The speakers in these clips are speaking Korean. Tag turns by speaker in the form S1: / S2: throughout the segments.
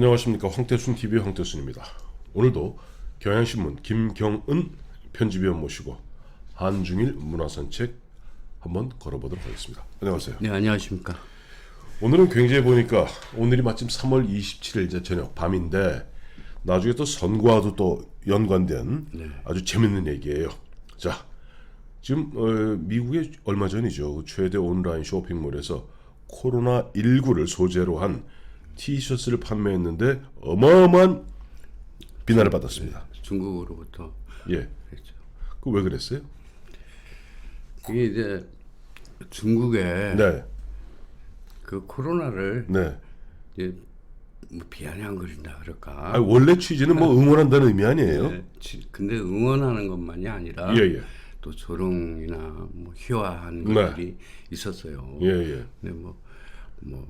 S1: 안녕하십니까 황태순 TV의 황태순입니다. 오늘도 경향신문 김경은 편집위원 모시고 한중일 문화산책 한번 걸어보도록 하겠습니다. 안녕하세요.
S2: 네, 안녕하십니까.
S1: 오늘은 굉장히 보니까 오늘이 마침 3월 27일 이제 저녁 밤인데 나중에 또 선거와도 또 연관된 아주 재밌는 얘기예요. 자, 지금 어, 미국의 얼마 전이죠 그 최대 온라인 쇼핑몰에서 코로나 19를 소재로 한 티셔츠를 판매했는데 어마어마한 비난을 받았습니다.
S2: 중국으로부터
S1: 예,
S2: 그랬죠.
S1: 그 왜 그랬어요?
S2: 이게 이제 중국의
S1: 네,
S2: 그 코로나를
S1: 네.
S2: 이제 뭐 비아냥거린다 그럴까.
S1: 아, 원래 취지는 뭐 응원한다는 의미 아니에요?
S2: 네, 지- 근데 응원하는 것만이 아니라
S1: 예, 예,
S2: 또 조롱이나 뭐 희화한
S1: 네.
S2: 것들이 있었어요.
S1: 예, 예.
S2: 근데 뭐 뭐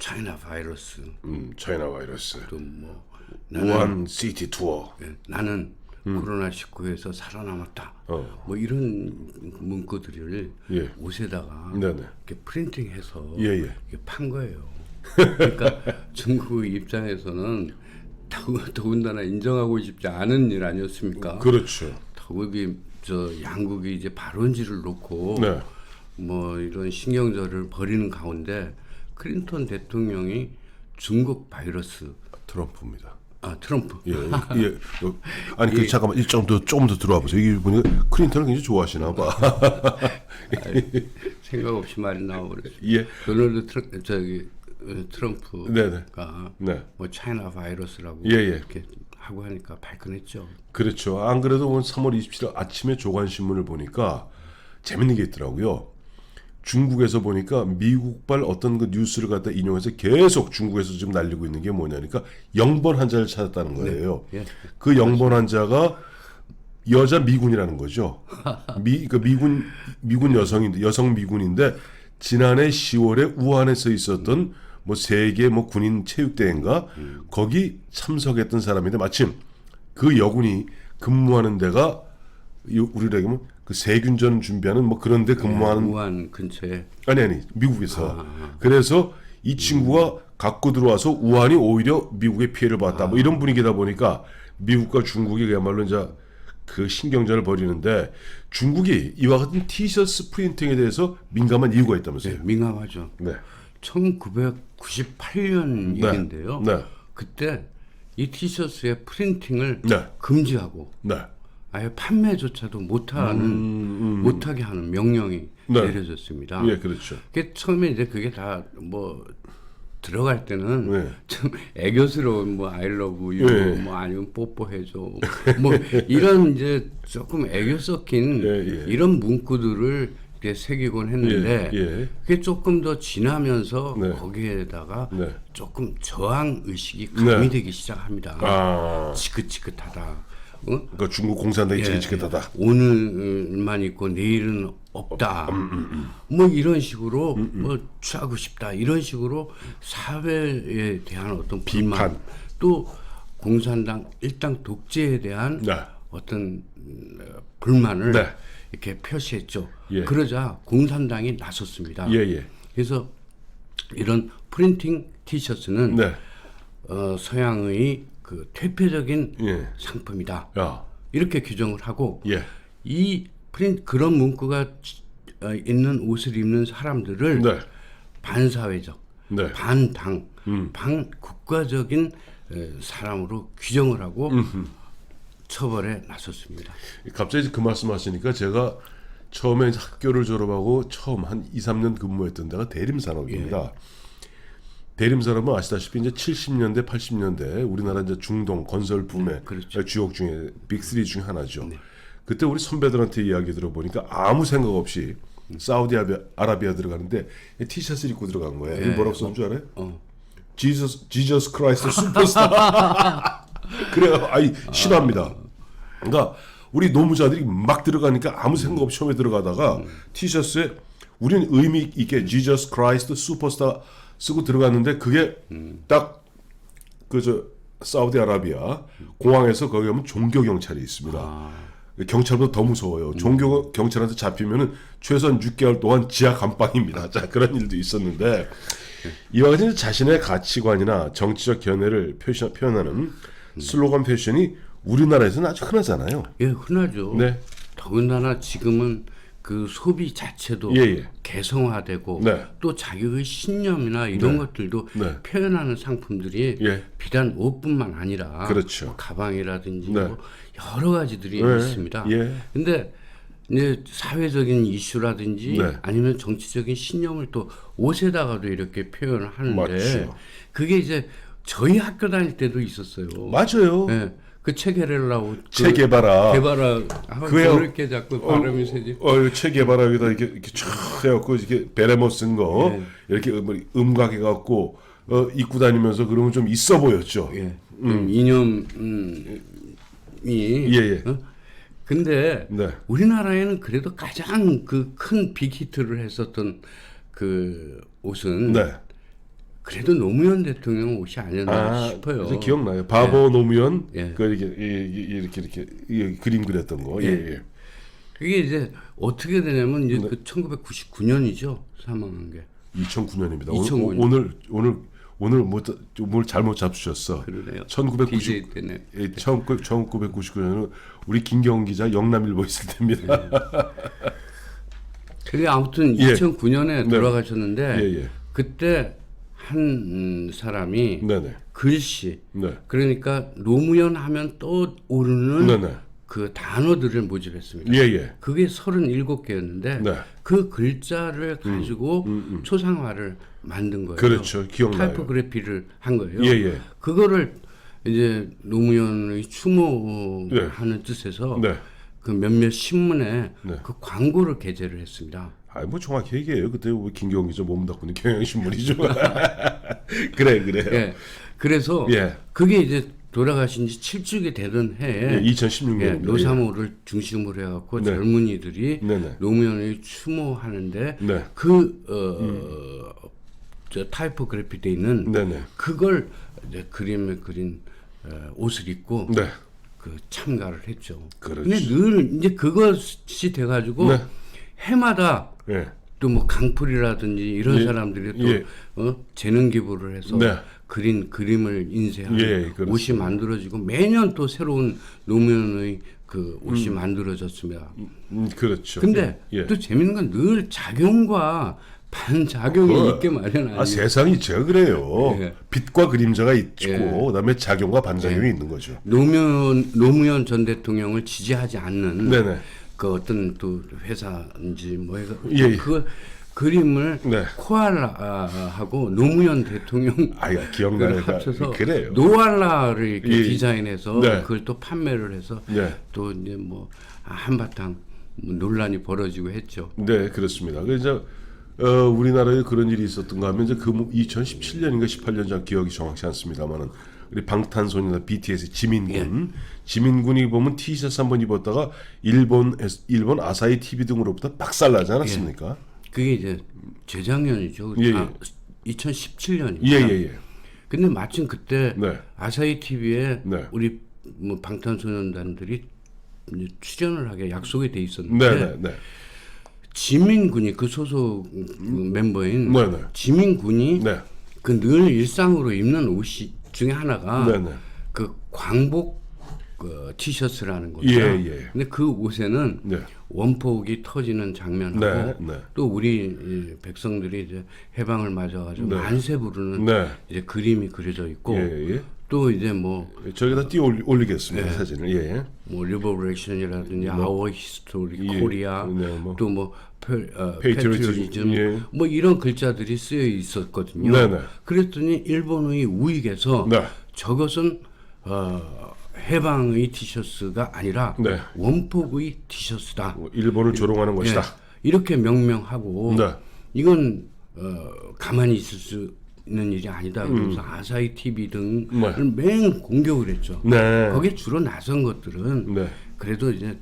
S2: 차이나 바이러스
S1: 음, 차이나 바이러스,
S2: 또뭐
S1: 우한 시티 투어.
S2: 예, 나는 코로나 19에서 살아남았다.
S1: 음. 어.
S2: 뭐 이런 문구들을
S1: 예.
S2: 옷에다가
S1: 네네.
S2: 이렇게 프린팅해서
S1: 예, 예.
S2: 이게 판 거예요. 그러니까 중국 입장에서는 더군다나 인정하고 싶지 않은 일 아니었습니까?
S1: 그렇죠.
S2: 더욱이 저 양국이 이제 발원지를 놓고
S1: 네.
S2: 뭐 이런 신경절을 벌이는 가운데 클린턴 대통령이 중국 바이러스
S1: 트럼프입니다.
S2: 아 트럼프
S1: 예, 예. 어, 아니 그 잠깐만 일정 더 조금 더 들어와 보세요. 이게 보니까 클린턴을 굉장히 좋아하시나 봐.
S2: 생각 없이 말이 나와버렸어요.
S1: 예,
S2: 도널드 트럼 저기 어, 트럼프가
S1: 네네. 네.
S2: 뭐 차이나 바이러스라고
S1: 예, 예.
S2: 이렇게 하고 하니까 발끈했죠.
S1: 그렇죠. 안 그래도 오늘 3월 27일 아침에 조간신문을 보니까 재밌는 게 있더라고요. 중국에서 보니까 미국발 어떤 그 뉴스를 갖다 인용해서 계속 중국에서 지금 날리고 있는 게 뭐냐니까 영번 환자를 찾았다는 거예요.
S2: 예.
S1: 그 영번 환자가 여자 미군이라는 거죠. 미, 그 미군 미군 여성인데 여성 미군인데 지난해 10월에 우한에서 있었던 뭐 세계 뭐 군인 체육대회인가 거기 참석했던 사람인데 마침 그 여군이 근무하는 데가 이- 우리로 얘기하면 그 세균전 준비하는 뭐 그런 데 근무하는
S2: 우한 근처에
S1: 아니 아니 미국에서 그래서 이 친구가 갖고 들어와서 우한이 오히려 미국의 피해를 봤다 뭐 이런 분위기다 보니까 미국과 중국이 그야말로 이제 그 신경전을 벌이는데 중국이 이와 같은 티셔츠 프린팅에 대해서 민감한 이유가 있다면서요?
S2: 네, 민감하죠.
S1: 네.
S2: 1998년
S1: 네.
S2: 얘기인데요.
S1: 네.
S2: 그때 이 티셔츠의 프린팅을
S1: 네.
S2: 금지하고
S1: 네.
S2: 아예 판매조차도 못하는 못하게 하는 명령이
S1: 음, 네.
S2: 내려졌습니다.
S1: 예, 그렇죠.
S2: 그게 처음에 이제 그게 다 뭐 들어갈 때는
S1: 네.
S2: 좀 애교스러운 뭐 아이러브 유,
S1: 네.
S2: 뭐 아니면 뽀뽀해줘, 뭐 이런 이제 조금 애교 섞인
S1: 예, 예.
S2: 이런 문구들을 이렇게 새기곤 했는데
S1: 예, 예.
S2: 그게 조금 더 지나면서
S1: 네.
S2: 거기에다가
S1: 네.
S2: 조금 저항 의식이 가미되기 시작합니다.
S1: 아,
S2: 지긋지긋하다. 어?
S1: 그러니까 중국 공산당이
S2: 예,
S1: 지긋지긋하다.
S2: 오늘만 있고 내일은 없다.
S1: 음,
S2: 뭐 이런 식으로 뭐 취하고 싶다. 이런 식으로 사회에 대한 어떤 불만,
S1: 비판.
S2: 또 공산당 일당 독재에 대한
S1: 네.
S2: 어떤 음, 어, 불만을
S1: 네.
S2: 이렇게 표시했죠.
S1: 예.
S2: 그러자 공산당이 나섰습니다.
S1: 예, 예.
S2: 그래서 이런 프린팅 티셔츠는
S1: 네.
S2: 어, 서양의 그 퇴폐적인
S1: 예.
S2: 상품이다.
S1: 야.
S2: 이렇게 규정을 하고
S1: 예.
S2: 이 프린 그런 문구가 어, 있는 옷을 입는 사람들을
S1: 네.
S2: 반사회적,
S1: 네. 음.
S2: 반당, 반국가적인 에, 사람으로 규정을 하고 처벌에 나섰습니다.
S1: 갑자기 그 말씀하시니까 제가 처음에 학교를 졸업하고 처음 한 2, 3년 근무했던 데가 대림산업입니다. 대림산업은 아시다시피 이제 70년대, 80년대 우리나라 이제 중동 건설 붐의
S2: 그렇죠.
S1: 주역 중에 빅3 중에 하나죠. 그때 우리 선배들한테 이야기 들어보니까 아무 생각 없이 사우디아라비아 아라비아 들어가는데 티셔츠를 입고 들어간 거예요. 이게 뭐라고 썼는 줄 알아요?
S2: 어.
S1: 지저스 지저스 크라이스트 슈퍼스타. 그래요. 아이 신합니다. 그러니까 우리 노무자들이 막 들어가니까 아무 생각 없이 처음에 들어가다가 티셔츠에 우리는 의미 있게 지저스 크라이스트 슈퍼스타 쓰고 들어갔는데 그게 딱그 저 사우디아라비아 공항에서 거기 가면 종교 경찰이 있습니다. 경찰보다 더 무서워요. 종교 경찰한테 잡히면은 최소한 6개월 동안 지하 감방입니다. 자 그런 일도 있었는데 이와 같이 자신의 가치관이나 정치적 견해를 표시, 표현하는 슬로건 패션이 우리나라에서는 아주 흔하잖아요.
S2: 예, 흔하죠.
S1: 네.
S2: 더군다나 지금은 그 소비 자체도
S1: 예, 예.
S2: 개성화되고
S1: 네.
S2: 또 자기의 신념이나 이런 것들도
S1: 네.
S2: 표현하는 상품들이
S1: 예.
S2: 비단 옷뿐만 아니라
S1: 그렇죠.
S2: 뭐 가방이라든지
S1: 네.
S2: 뭐 여러 가지들이
S1: 네.
S2: 있습니다.
S1: 예.
S2: 근데 이제 사회적인 이슈라든지
S1: 네.
S2: 아니면 정치적인 신념을 또 옷에다가도 이렇게 표현을 하는데
S1: 맞죠.
S2: 그게 이제 저희 학교 다닐 때도 있었어요.
S1: 맞아요.
S2: 예. 그 체게렐라 옷.
S1: 체 개발아. 어-
S2: 그렇게 자꾸 발음이 세지.
S1: 어, 이거 체 개발아 여기다 이렇게 이렇게 촥 해갖고 이렇게 베레모 쓴거
S2: 네.
S1: 이렇게 음- 음각 해갖고 어, 입고 다니면서 그러면 좀 있어 보였죠.
S2: 예. 좀 이념 음, 이.
S1: 예, 예.
S2: 어? 근데
S1: 네.
S2: 우리나라에는 그래도 가장 그 큰 빅히트를 했었던 그 옷은
S1: 네.
S2: 그래도 노무현 대통령 옷이 아니었나
S1: 아,
S2: 싶어요.
S1: 기억나요. 바보 노무현
S2: 예.
S1: 그 이렇게 이- 이렇게 이렇게 이- 그림 그렸던 거. 예, 예.
S2: 그게 이제 어떻게 되냐면
S1: 네.
S2: 이제 그 1999년이죠 사망한 게
S1: 2009년입니다.
S2: 2009 년.
S1: 오늘 오늘 오늘 뭐, 뭘 잘못 잡수셨어.
S2: 그러네요.
S1: 1990
S2: DJ 때네.
S1: 예, 1999년은 우리 김경 기자 영남일보 있을 때입니다.
S2: 그게 아무튼
S1: 예.
S2: 2009년에
S1: 네.
S2: 돌아가셨는데
S1: 예, 예.
S2: 그때 한 음, 사람이
S1: 네네.
S2: 글씨
S1: 네.
S2: 그러니까 노무현 하면 또 오르는
S1: 네네.
S2: 그 단어들을 모집했습니다.
S1: 예, 예.
S2: 그게 37개였는데
S1: 네.
S2: 그 글자를 가지고 초상화를 만든 거예요.
S1: 그렇죠. 기억나요.
S2: 타이포그래피를 한 거예요.
S1: 예, 예.
S2: 그거를 이제 노무현의 추모하는 뜻에서
S1: 네.
S2: 그 몇몇 신문에
S1: 네.
S2: 그 광고를 게재를 했습니다.
S1: 아, 뭐 정확히 얘기해요. 그때 우리 김경 기자 몸 닦고는 경향신문이죠. 그래, 그래.
S2: 예. 그래서
S1: 예.
S2: 그게 이제 돌아가신 지 7주기 되던 해에
S1: 예, 2016년.
S2: 예, 노사모를 중심으로 해갖고
S1: 네.
S2: 젊은이들이
S1: 네네.
S2: 노무현을 추모하는데
S1: 네.
S2: 그 어, 저 타이포그래피 돼 있는
S1: 네네.
S2: 그걸 이제 그림을 그린 어, 옷을 입고
S1: 네.
S2: 그 참가를 했죠.
S1: 그렇지.
S2: 근데 늘 이제 그것이 돼가지고
S1: 네.
S2: 해마다
S1: 예.
S2: 또뭐 강풀이라든지 이런
S1: 예.
S2: 사람들이 또
S1: 예.
S2: 어? 재능 기부를 해서
S1: 네.
S2: 그린 그림을 인쇄하는
S1: 예.
S2: 옷이 만들어지고 매년 또 새로운 노무현의 그 옷이 만들어졌습니다.
S1: 음, 그렇죠.
S2: 근데
S1: 예.
S2: 또 재밌는 건 늘 작용과 반작용이
S1: 어.
S2: 있게 마련
S1: 아,
S2: 아니에요.
S1: 세상이 제가 그래요.
S2: 예.
S1: 빛과 그림자가 있고
S2: 예.
S1: 그다음에 작용과 반작용이 있는 거죠.
S2: 노무현 노무현 전 대통령을 지지하지 않는
S1: 네네.
S2: 그 어떤 또 회사인지 뭐 해가
S1: 예, 예.
S2: 그 그림을
S1: 네.
S2: 코알라하고 노무현 대통령
S1: 아이가
S2: 그걸
S1: 기억나네.
S2: 합쳐서
S1: 그래요.
S2: 노알라를 이렇게
S1: 예.
S2: 디자인해서
S1: 네.
S2: 그걸 또 판매를 해서
S1: 네.
S2: 또 이제 뭐 한바탕 뭐 논란이 벌어지고 했죠.
S1: 네, 그렇습니다. 그 이제 어, 우리나라에 그런 일이 있었던가 하면 이제 그 2017년인가 18년 전 기억이 정확치 않습니다만은 우리 방탄소년단 BTS 지민군 지민군이 보면 티셔츠 한번 입었다가 일본 일본 아사히 TV 등으로부터 박살나지 않았습니까?
S2: 그게 이제 재작년이죠.
S1: 예, 예.
S2: 아, 2017년이죠.
S1: 예예 예.
S2: 근데 마침 그때
S1: 네.
S2: 아사히 TV에
S1: 네.
S2: 우리 뭐 방탄소년단들이 출연을 하게 약속이 돼 있었는데
S1: 네네 네.
S2: 지민군이 그 소속 그 멤버인
S1: 네네.
S2: 지민군이
S1: 네.
S2: 그늘 일상으로 입는 옷이 중에 하나가
S1: 네네.
S2: 그 광복 그 티셔츠라는 거죠.
S1: 예, 예.
S2: 근데 그 옷에는
S1: 네.
S2: 원폭이 터지는 장면하고
S1: 네, 네.
S2: 또 우리 이 백성들이 이제 해방을 맞아가지고
S1: 네.
S2: 만세 부르는
S1: 네.
S2: 이제 그림이 그려져 있고
S1: 예, 예.
S2: 또 이제 뭐
S1: 저기다 띄워 올리- 올리겠습니다 사진을. 예.
S2: 뭐 리버레이션이라든지 아워 히스토리
S1: 예.
S2: 코리아
S1: 네, 뭐.
S2: 또뭐
S1: Patriotism,
S2: 페트리오리즘
S1: 예.
S2: 뭐 이런 글자들이 쓰여 있었거든요.
S1: 네네.
S2: 그랬더니 일본의 우익에서
S1: 네.
S2: 저것은 어, 해방의 티셔츠가 아니라
S1: 네.
S2: 원폭의 티셔츠다.
S1: 뭐 일본을 조롱하는 것이다.
S2: 예. 이렇게 명명하고
S1: 네.
S2: 이건 어, 가만히 있을 수 있는 일이 아니다. 그래서 아사히 TV 등을
S1: 음. 네.
S2: 맹 공격을 했죠.
S1: 네.
S2: 거기에 주로 나선 것들은
S1: 네.
S2: 그래도 이제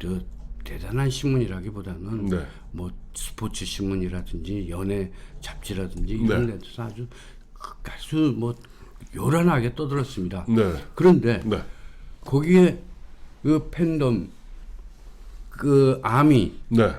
S2: 저 대단한 신문이라기보다는
S1: 네.
S2: 뭐 스포츠 신문이라든지 연예 잡지라든지 이런 데서 아주 아주 뭐 요란하게 떠들었습니다.
S1: 네.
S2: 그런데
S1: 네.
S2: 거기에 그 팬덤 그 아미
S1: 네.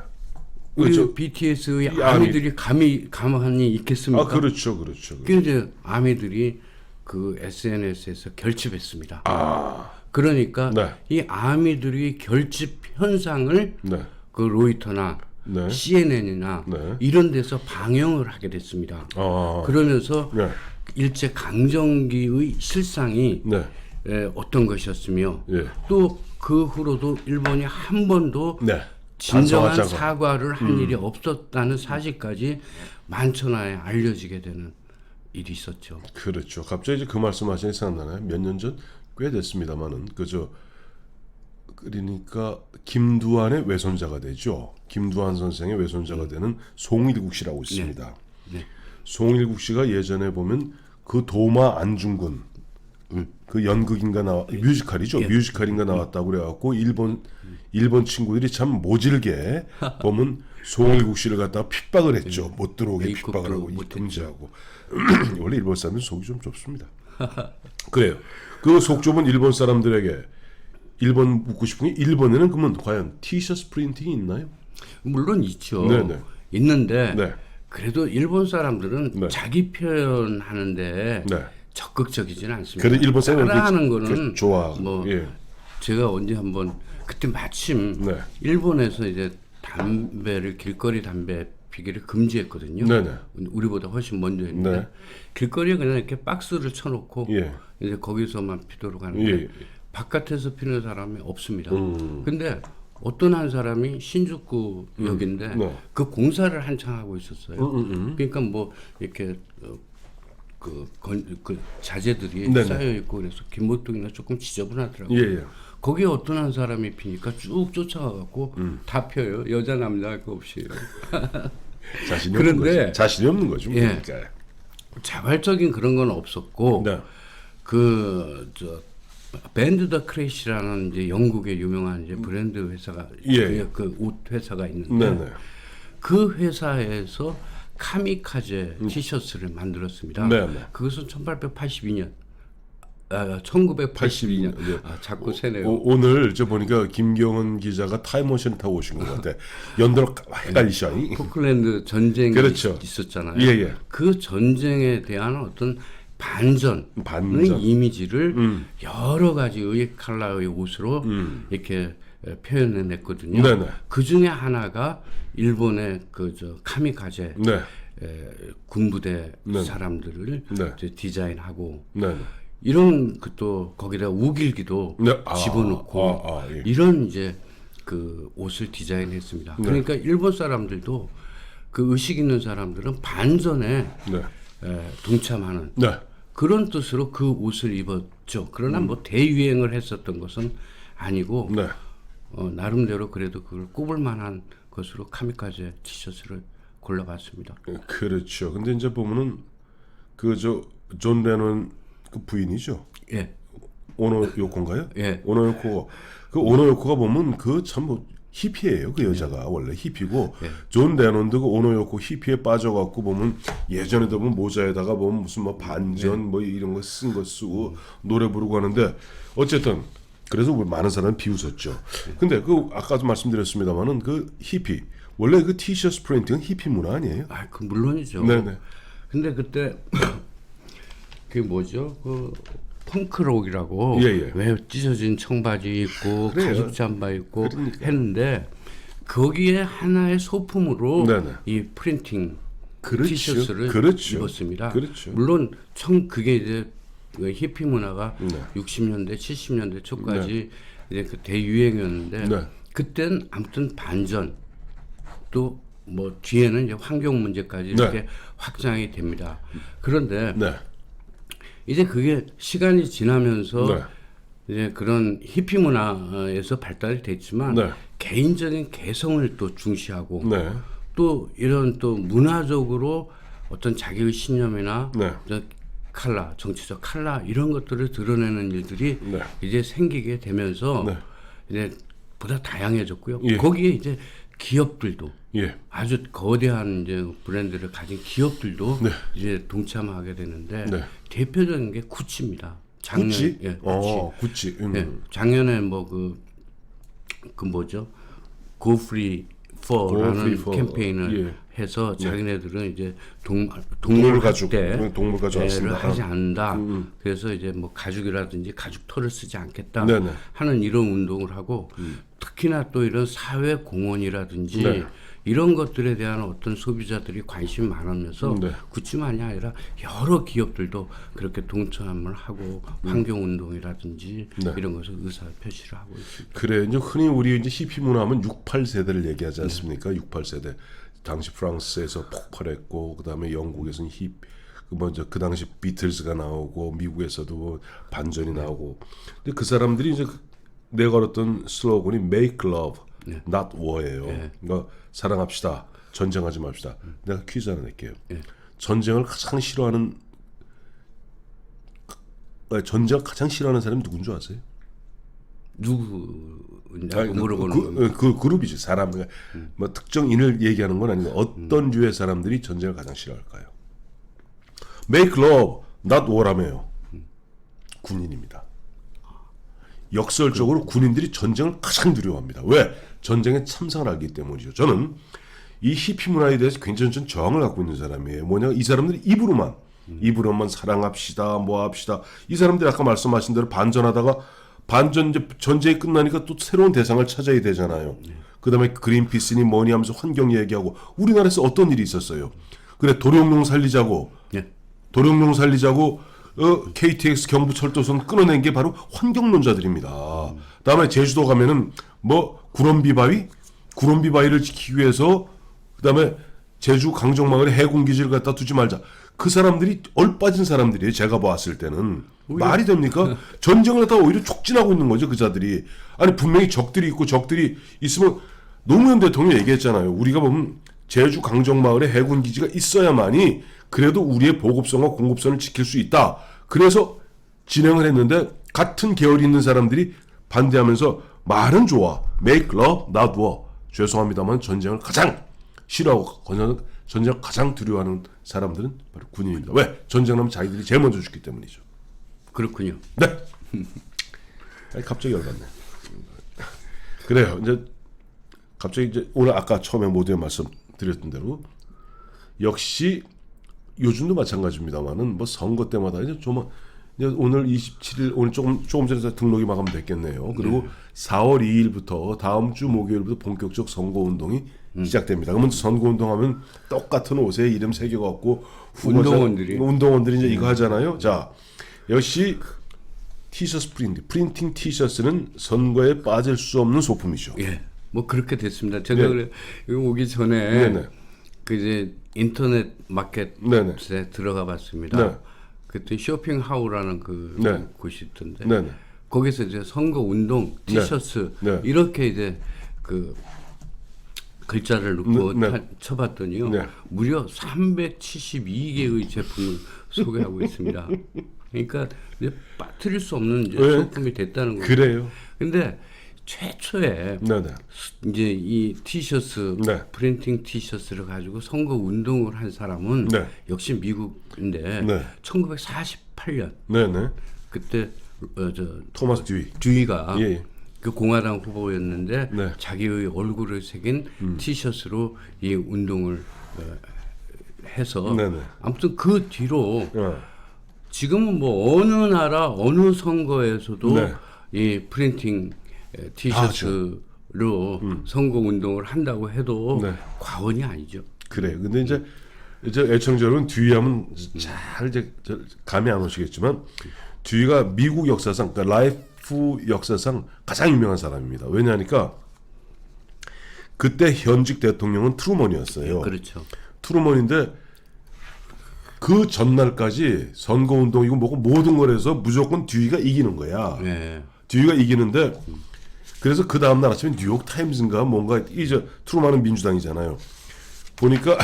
S2: 우리
S1: 그렇죠.
S2: BTS의
S1: 이 아미.
S2: 아미들이 감히 가만히 있겠습니까?
S1: 아 그렇죠, 그렇죠.
S2: 그 이제 아미들이 그 SNS에서 결집했습니다.
S1: 아,
S2: 그러니까
S1: 네.
S2: 이 아미들이 결집 현상을
S1: 네,
S2: 그 로이터나
S1: 네.
S2: CNN이나
S1: 네.
S2: 이런 데서 방영을 하게 됐습니다.
S1: 아,
S2: 그러면서
S1: 네,
S2: 일제 강점기의 실상이
S1: 네,
S2: 에, 어떤 것이었으며
S1: 예,
S2: 또 그 후로도 일본이 한 번도
S1: 네.
S2: 진정한
S1: 반성하자고. 음.
S2: 사과를 한 일이 없었다는 사실까지 만천하에 알려지게 되는 일이 있었죠.
S1: 그렇죠. 갑자기 이제 그 말씀하시니 생각나네. 몇년 전 꽤 됐습니다만은 그저 그러니까 김두한의 외손자가 되죠. 김두한 선생의 외손자가 되는 송일국 씨라고 있습니다.
S2: 네.
S1: 송일국 씨가 예전에 보면 그 도마 안중근 그 연극인가 나와 뮤지컬이죠. 뮤지컬인가 나왔다고 그래갖고 일본 일본 친구들이 참 모질게 보면 송일국 씨를 갖다가 핍박을 했죠. 못 들어오게
S2: 입국도
S1: 핍박을 하고. 금지하고 원래 일본 사람들 속이 좀 좁습니다. 그래요. 그 속 좁은 일본 사람들에게 일본 묻고 싶은 게 일본에는 그러면 과연 티셔츠 프린팅이 있나요?
S2: 물론 있죠.
S1: 네네.
S2: 있는데
S1: 네.
S2: 그래도 일본 사람들은
S1: 네.
S2: 자기 표현하는데
S1: 네.
S2: 적극적이지는 않습니다.
S1: 그래 일본 사람들
S2: 따라하는 거는
S1: 좋아.
S2: 뭐
S1: 예.
S2: 제가 언제 한번 그때 마침
S1: 네.
S2: 일본에서 이제 담배를 길거리 담배 피기를 금지했거든요.
S1: 네네.
S2: 우리보다 훨씬 먼저 했는데
S1: 네.
S2: 길거리에 그냥 이렇게 박스를 쳐놓고
S1: 예.
S2: 이제 거기서만 피도록 하는데
S1: 예, 예.
S2: 바깥에서 피는 사람이 없습니다.
S1: 음.
S2: 근데 어떤 한 사람이 신주쿠 역인데
S1: 네.
S2: 그 공사를 한창 하고 있었어요. 그러니까 뭐 이렇게 어, 그, 건, 그 자재들이
S1: 네네.
S2: 쌓여 있고 그래서 김모뚱이나 조금 지저분하더라고요.
S1: 예, 예.
S2: 거기에 어떤 한 사람이 피니까 쭉 쫓아가갖고
S1: 음.
S2: 다 펴요. 여자 남자 할 거 없이.
S1: 자신이 없는
S2: 그런데-
S1: 거죠. 자신이 없는 거죠.
S2: 예.
S1: 그러니까.
S2: 자발적인 그런 건 없었고
S1: 네.
S2: 그저 밴드 더 크래시라는 이제 영국의 유명한 이제 브랜드 회사가
S1: 예.
S2: 그옷 회사가 있는데
S1: 네 네.
S2: 그 회사에서 카미카제 티셔츠를 만들었습니다.
S1: 음. 네네.
S2: 그것은 1882년 아, 1982년.
S1: 예.
S2: 아, 자꾸 새네요.
S1: 오, 오늘 저 보니까 김경은 기자가 타임머신 타고 오신 것 같아. 연도로 헷갈리셔.
S2: 포클랜드 전쟁이
S1: 그렇죠.
S2: 있었잖아요.
S1: 예, 예.
S2: 그 전쟁에 대한 어떤 반전의
S1: 반전.
S2: 이미지를
S1: 음.
S2: 여러 가지의 컬러의 옷으로 이렇게 에, 표현해냈거든요.
S1: 네네.
S2: 그 중에 하나가 일본의 그 저 카미카제
S1: 네.
S2: 에, 군부대
S1: 네.
S2: 사람들을
S1: 네.
S2: 디자인하고
S1: 네.
S2: 이런 그 또 거기다 우길기도
S1: 네. 아,
S2: 집어넣고
S1: 아, 아, 예.
S2: 이런 이제 그 옷을 디자인했습니다.
S1: 네.
S2: 그러니까 일본 사람들도 그 의식 있는 사람들은 반전에
S1: 네.
S2: 에, 동참하는
S1: 네.
S2: 그런 뜻으로 그 옷을 입었죠. 그러나 뭐 대유행을 했었던 것은 아니고
S1: 네.
S2: 어, 나름대로 그래도 그걸 꼽을 만한 것으로 카미카제 티셔츠를 골라봤습니다.
S1: 그렇죠. 근데 이제 보면은 그 저 존 레논 그 부인이죠.
S2: 예,
S1: 오노 요코인가요?
S2: 예.
S1: 오노 요코. 그 오노 요코가 보면 그참 히피예요. 그 여자가 원래 히피고 존 레논도 그 오노 요코 히피에 빠져갖고 보면 예전에도 보면 모자에다가 보면 무슨 뭐 반전 뭐 이런 거 쓴 거 쓰고 노래 부르고 하는데 어쨌든 그래서 우리 많은 사람이 비웃었죠. 근데 그 아까도 말씀드렸습니다만은 그 히피 원래 그 티셔츠 프린팅은 히피 문화 아니에요?
S2: 아, 그 물론이죠.
S1: 네네.
S2: 근데 그때 그게 뭐죠? 그 펑크록이라고
S1: 예, 예.
S2: 왜 찢어진 청바지 입고
S1: 그래요.
S2: 가죽 잠바 입고
S1: 그러니까.
S2: 했는데 거기에 하나의 소품으로
S1: 네네.
S2: 이 프린팅
S1: 그렇죠.
S2: 티셔츠를
S1: 그렇죠.
S2: 입었습니다.
S1: 그렇죠.
S2: 물론 청 그게 이제 그 히피 문화가
S1: 네.
S2: 60년대 70년대 초까지 이제 그 대유행이었는데
S1: 네.
S2: 그땐 아무튼 반전 또 뭐 뒤에는 이제 환경 문제까지
S1: 네.
S2: 이렇게 확장이 됩니다. 그런데
S1: 네.
S2: 이제 그게 시간이 지나면서
S1: 네.
S2: 이제 그런 히피 문화에서 발달이 됐지만
S1: 네.
S2: 개인적인 개성을 또 중시하고
S1: 네.
S2: 또 이런 또 문화적으로 어떤 자기의 신념이나
S1: 네.
S2: 어떤 칼라, 정치적 칼라 이런 것들을 드러내는 일들이
S1: 네.
S2: 이제 생기게 되면서
S1: 네.
S2: 이제 보다 다양해졌고요.
S1: 예.
S2: 거기에 이제 기업들도
S1: 예.
S2: 아주 거대한 이제 브랜드를 가진 기업들도
S1: 네.
S2: 이제 동참하게 되는데
S1: 네.
S2: 대표적인 게 구찌입니다. 작년,
S1: 구찌?
S2: 예, 구찌.
S1: 어, 구찌. 음.
S2: 예, 작년에 뭐 그그 뭐죠? Free
S1: Free For.
S2: 캠페인을
S1: 예.
S2: 해서 자기네들은 이제 동,
S1: 동물 가죽,
S2: 학대
S1: 동물 가죽
S2: 안를
S1: 쓴다.
S2: 하지 않는다. 그래서 이제 뭐 가죽이라든지 가죽 털을 쓰지 않겠다
S1: 네네.
S2: 하는 이런 운동을 하고 특히나 또 이런 사회 공헌이라든지
S1: 네.
S2: 이런 것들에 대한 어떤 소비자들이 관심이 많으면서
S1: 네.
S2: 그치만이 아니라 여러 기업들도 그렇게 동참을 하고 환경 운동이라든지
S1: 네.
S2: 이런 것을 의사 표시를 하고 있습니다.
S1: 그래 이제 흔히 우리 이제 히피 문화하면 68세대를 얘기하지 않습니까? 68세대 당시 프랑스에서 폭발했고 그다음에 영국에서는 힙그 먼저 그 당시 비틀즈가 나오고 미국에서도 뭐 반전이 나오고 근데 그 사람들이 이제 그- 내가 걸었던 슬로건이 Make Love, Not War예요. 그러니까 사랑합시다, 전쟁하지 맙시다. 내가 퀴즈 하나 낼게요. 전쟁을 가장 싫어하는 어, 전쟁 가장 싫어하는 사람이 누군 줄 아세요?
S2: 누구냐고
S1: 그-
S2: 물어보는
S1: 그. 그, 그 그룹이지 사람 그러니까 뭐 특정인을 얘기하는 건 아니고 어떤 류의 사람들이 전쟁을 가장 싫어할까요? Make love, not war라며요. 군인입니다. 역설적으로 군인들이 전쟁을 가장 두려워합니다. 왜? 전쟁에 참상을 하기 때문이죠. 저는 이 히피 문화에 대해서 굉장히 전 저항을 갖고 있는 사람이에요. 뭐냐? 이 사람들이 입으로만 입으로만 사랑합시다, 뭐 합시다. 이 사람들이 아까 말씀하신 대로 반전하다가 반전 이제 전쟁이 끝나니까 또 새로운 대상을 찾아야 되잖아요. 그다음에 그린피스니 뭐니 하면서 환경 얘기하고 우리나라에서 어떤 일이 있었어요. 그래 도룡룡 살리자고
S2: 예.
S1: 도룡룡 살리자고 어, KTX 경부철도선 끊어낸 게 바로 환경론자들입니다. 다음에 제주도 가면은 뭐 구럼비 바위, 구럼비 바위를 지키기 위해서 그다음에 제주 강정마을에 해군 기지를 갖다 두지 말자. 그 사람들이 얼빠진 사람들이에요. 제가 봤을 때는 말이 됩니까? 전쟁을 하다가 오히려 촉진하고 있는 거죠. 그 자들이 아니 분명히 적들이 있고 적들이 있으면 노무현 대통령이 얘기했잖아요. 우리가 보면 제주 강정마을에 해군 기지가 있어야만이 그래도 우리의 보급선과 공급선을 지킬 수 있다. 그래서 진행을 했는데 같은 계열이 있는 사람들이 반대하면서 말은 좋아. Make love, not war. 죄송합니다만 전쟁을 가장 싫어하고 전쟁- 전쟁을 가장 두려워하는 사람들은 바로 군인입니다. 왜? 전쟁하면 자기들이 제일 먼저 죽기 때문이죠.
S2: 그렇군요.
S1: 네. 갑자기 열받네. 그래요. 이제 갑자기 이제 오늘 아까 처음에 모두에 말씀드렸던 대로 역시 요즘도 마찬가지입니다만은 뭐 선거 때마다 이제 좀 이제 오늘 27일 오늘 조금 조금 전에 등록이 마감됐겠네요. 그리고 4월 2일부터 다음 주 목요일부터 본격적 선거 운동이 시작됩니다. 그러면 선거 운동하면 똑같은 옷에 이름 새겨갖고 후보자-
S2: 운동원들이.
S1: 운동원들이 이제 이거 하잖아요. 자 역시 티셔츠 프린팅, 프린팅 티셔츠는 선거에 빠질 수 없는 소품이죠.
S2: 예. 뭐 그렇게 됐습니다. 제가
S1: 네.
S2: 그래 오기 전에
S1: 네네.
S2: 그 이제 인터넷 마켓에. 들어가 봤습니다.
S1: 네.
S2: 그때 쇼핑하우라는 그
S1: 네.
S2: 곳이 있던데
S1: 네네.
S2: 거기서 이제 선거 운동 티셔츠
S1: 네.
S2: 이렇게 이제 그 글자를 넣고
S1: 네, 네.
S2: 타- 쳐봤더니요
S1: 네.
S2: 무려 372개의 제품을 소개하고 있습니다. 그러니까 이제 빠뜨릴 수 없는 이제
S1: 네.
S2: 소품이 됐다는 거예요.
S1: 그래요.
S2: 근데 최초에
S1: 네네.
S2: 이제 이 티셔츠
S1: 네.
S2: 프린팅 티셔츠를 가지고 선거 운동을 한 사람은
S1: 네.
S2: 역시 미국인데
S1: 네.
S2: 1948년
S1: 네네.
S2: 그때 어, 저
S1: 토마스 듀이.
S2: 듀이가
S1: 예, 예.
S2: 그 공화당 후보였는데
S1: 네. 음.
S2: 자기의 얼굴을 새긴 티셔츠로 이 운동을 어, 해서
S1: 네네.
S2: 아무튼 그 뒤로
S1: 어.
S2: 지금은 뭐 어느 나라 어느 선거에서도
S1: 네.
S2: 이 프린팅 에, 티셔츠로 선거 운동을 한다고 해도
S1: 네.
S2: 과언이 아니죠.
S1: 그래요. 근데 이제 이제 애청자 여러분 듀이하면 잘 이제 저- 감이 안 오시겠지만 듀이가 미국 역사상 그러니까 라이프 역사상 가장 유명한 사람입니다. 왜냐하니까 그때 현직 대통령은 트루먼이었어요.
S2: 그렇죠.
S1: 트루먼인데 그 전날까지 선거 운동이고 뭐고 모든 거에서 무조건 듀이가 이기는 거야.
S2: 예.
S1: 듀이가 이기는데 그래서 그 다음 날 아침에 뉴욕 타임즈인가 뭔가 이제 트루먼은 민주당이잖아요. 보니까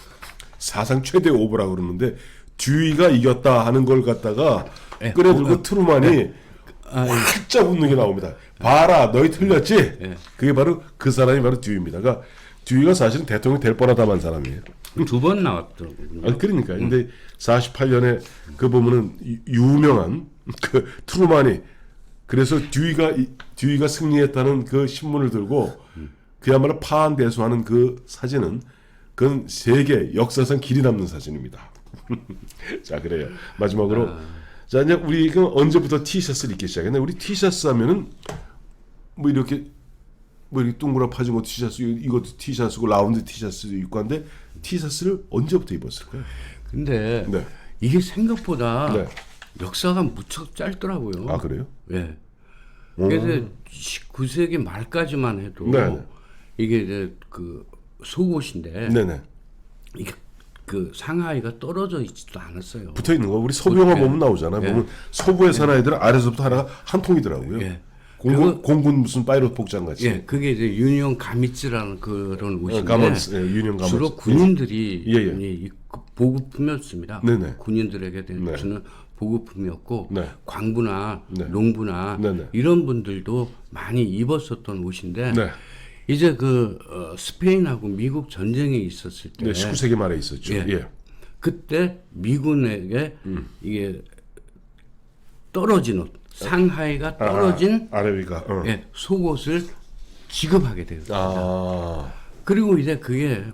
S1: 사상 최대 오보라 그러는데 듀이가 이겼다 하는 걸 갖다가
S2: 예,
S1: 끌어들고 트루먼이 활짝 웃는 게 나옵니다. 봐라, 너희 틀렸지? 그게 바로 그 사람이 바로 듀이입니다. 그러니까 듀이가 사실은 대통령이 될 뻔하다만 사람이에요.
S2: 두 번 나왔더군요.
S1: 아, 그러니까. 근데 48년에 그 보면은 유- 유명한 그 트루만이 그래서 듀이가 이- 듀이가 승리했다는 그 신문을 들고 그야말로 파한대소하는 그 사진은 그건 세계 역사상 길이 남는 사진입니다. 자 그래요. 마지막으로 자 이제 우리 그 언제부터 티셔츠를 입기 시작했나? 우리 티셔츠 하면은 뭐 이렇게 뭐 이렇게 동그랗 파진 거 티셔츠 이- 이것도 티셔츠고 라운드 티셔츠도 입고 한데 티셔츠를 언제부터 입었을까요?
S2: 근데
S1: 네.
S2: 이게 생각보다
S1: 네.
S2: 역사가 무척 짧더라고요.
S1: 아 그래요?
S2: 예. 그래서 19세기 말까지만 해도
S1: 네.
S2: 이게 이제 그 속옷인데
S1: 네네.
S2: 이게 그 상하이가 떨어져 있지도 않았어요.
S1: 붙어 있는 거 우리 소부 영화
S2: 예.
S1: 보면 나오잖아요. 보면 소부에 사는 애들은 아래서부터 하나가 한 통이더라고요.
S2: 예.
S1: 공군 공군 무슨 파이럿 복장 같이.
S2: 예, 그게 이제 유니온 가미츠라는 그런 옷인데
S1: 가만스, 예, 유니온 가만스.
S2: 주로 군인들이
S1: 예, 예.
S2: 이- 이 보급품이었습니다.
S1: 네네.
S2: 군인들에게
S1: 네.
S2: 주는 보급품이었고
S1: 네.
S2: 광부나
S1: 네.
S2: 농부나
S1: 네네.
S2: 이런 분들도 많이 입었었던 옷인데
S1: 네.
S2: 이제 그 어, 스페인하고 미국 전쟁이 있었을 때
S1: 네, 19세기 말에 있었죠.
S2: 예.
S1: 예.
S2: 그때 미군에게
S1: 음.
S2: 이게 떨어진 옷 상하이가 떨어진
S1: 아, 아래위가. 어.
S2: 예, 속옷을 지급하게 돼요.
S1: 아.
S2: 그리고 이제 그게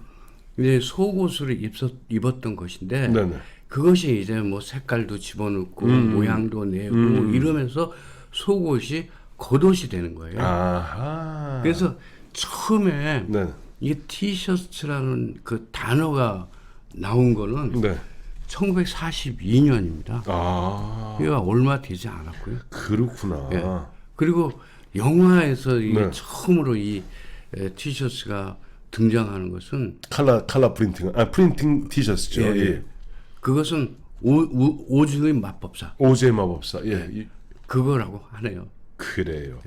S2: 이제 속옷을 입었, 입었던 것인데
S1: 네네.
S2: 그것이 이제 뭐 색깔도 집어넣고
S1: 음.
S2: 모양도 내고 이러면서 속옷이 겉옷이 되는 거예요.
S1: 아하.
S2: 그래서 처음에
S1: 네.
S2: 이게 티셔츠라는 그 단어가 나온 거는
S1: 네.
S2: 1942년입니다.
S1: 아.
S2: 그가 얼마 되지 않았고요.
S1: 그렇구나.
S2: 예. 그리고 영화에서 이
S1: 네.
S2: 처음으로 이 에, 티셔츠가 등장하는 것은
S1: 칼라 칼라 프린팅. 아, 프린팅 티셔츠죠.
S2: 예,
S1: 예.
S2: 예. 그것은 오, 오, 오즈의 마법사
S1: 오제 마법사. 예. 이-
S2: 그거라고 하네요.
S1: 그래요.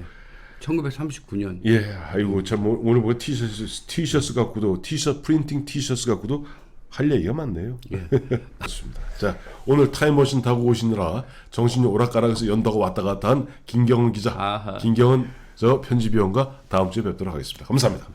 S2: 1939년.
S1: 예, 아이고 참 오- 오늘 보고 티셔츠 티셔츠 갖고도 티셔츠 프린팅 티셔츠 갖고도 할 얘기가 많네요.
S2: 예.
S1: 맞습니다. 자, 오늘 타임머신 타고 오시느라 정신이 오락가락해서 연다고 왔다 갔다 한 김경은 기자,
S2: 아하.
S1: 김경은 저 편집위원과 다음 주에 뵙도록 하겠습니다. 감사합니다.